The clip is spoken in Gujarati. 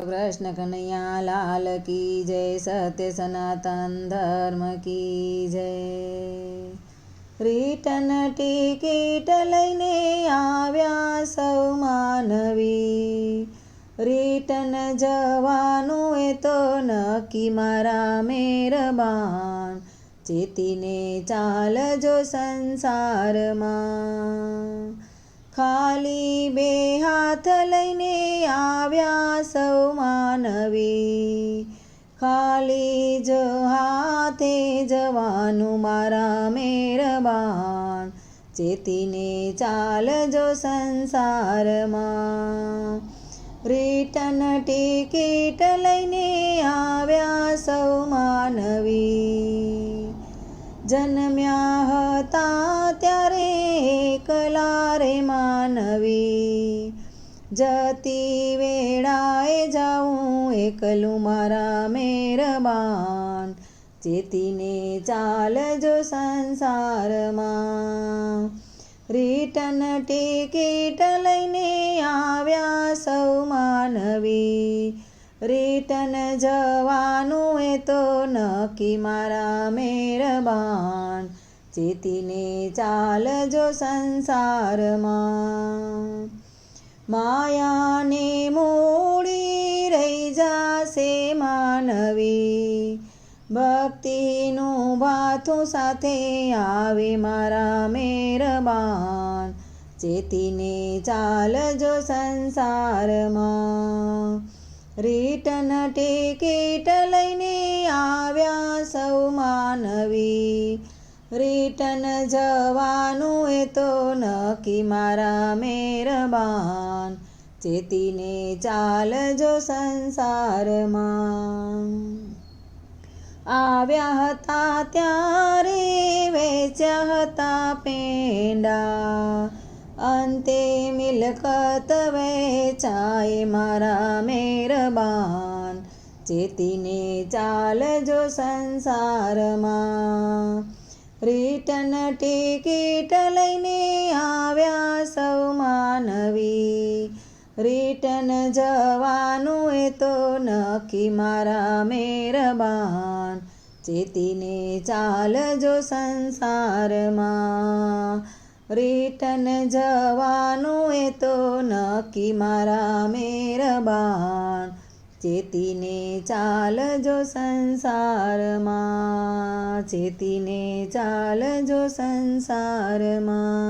કૃષ્ણ કનૈયા લાલ કી જય, સત્ય સનાતન ધર્મ કી જય. રિટર્ન ટિકિટ લઈને આવ્યા સૌ માનવી. રિટર્ન જવાનું એ તો નક્કી મારા મેરબાન. ચેતીને ચાલજો સંસારમાં. ખાલી બે હાથ લઈને આવ્યા સૌ માનવી. ખાલી જ હાથે જવાનું મારા મેરબાન. ચેતીને ચાલજો સંસારમાં. રિટર્ન ટિકિટ લઈને આવ્યા સૌ માનવી. જન્મ્યા હતા માનવી. જતી વેળાએ જાઉં એકલું મારા મેરબાન. ચેતીને ચાલજો સંસારમાં. રિટર્ન ટિકિટ લઈને આવ્યા સૌ માનવી. રિટર્ન જવાનું એ તો નક્કી મારા મેરબાન. ચેતીને ચાલજો સંસારમાં. માયાને મૂડી રહી જાશે માનવી. ભક્તિનું ભાથું સાથે આવે મારા મેરબાન. ચેતીને ચાલજો સંસારમાં. રિટર્ન ટિકિટ લઈને આવ્યા સૌ માનવી. રિટર્ન જવાનું એ તો નક્કી મારા મેરબાન. ચેતીને ચાલજો સંસારમાં. આવ્યા હતા ત્યારે, વેચ્યા હતા પેંડા. અંતે મિલકત વેચાય મારા મેરબાન. ચેતીને ચાલજો સંસારમાં. રિટર્ન ટિકિટ લઈને આવ્યા સૌ માનવી. રિટર્ન જવાનું એ તો નક્કી મારા મેરબાન. ચેતીને ચાલજો સંસારમાં. રિટર્ન જવાનું એ તો નક્કી મારા મેરબાન. ચેતીને ચાલજો સંસારમાં. ચેતીને ચાલજો સંસારમાં.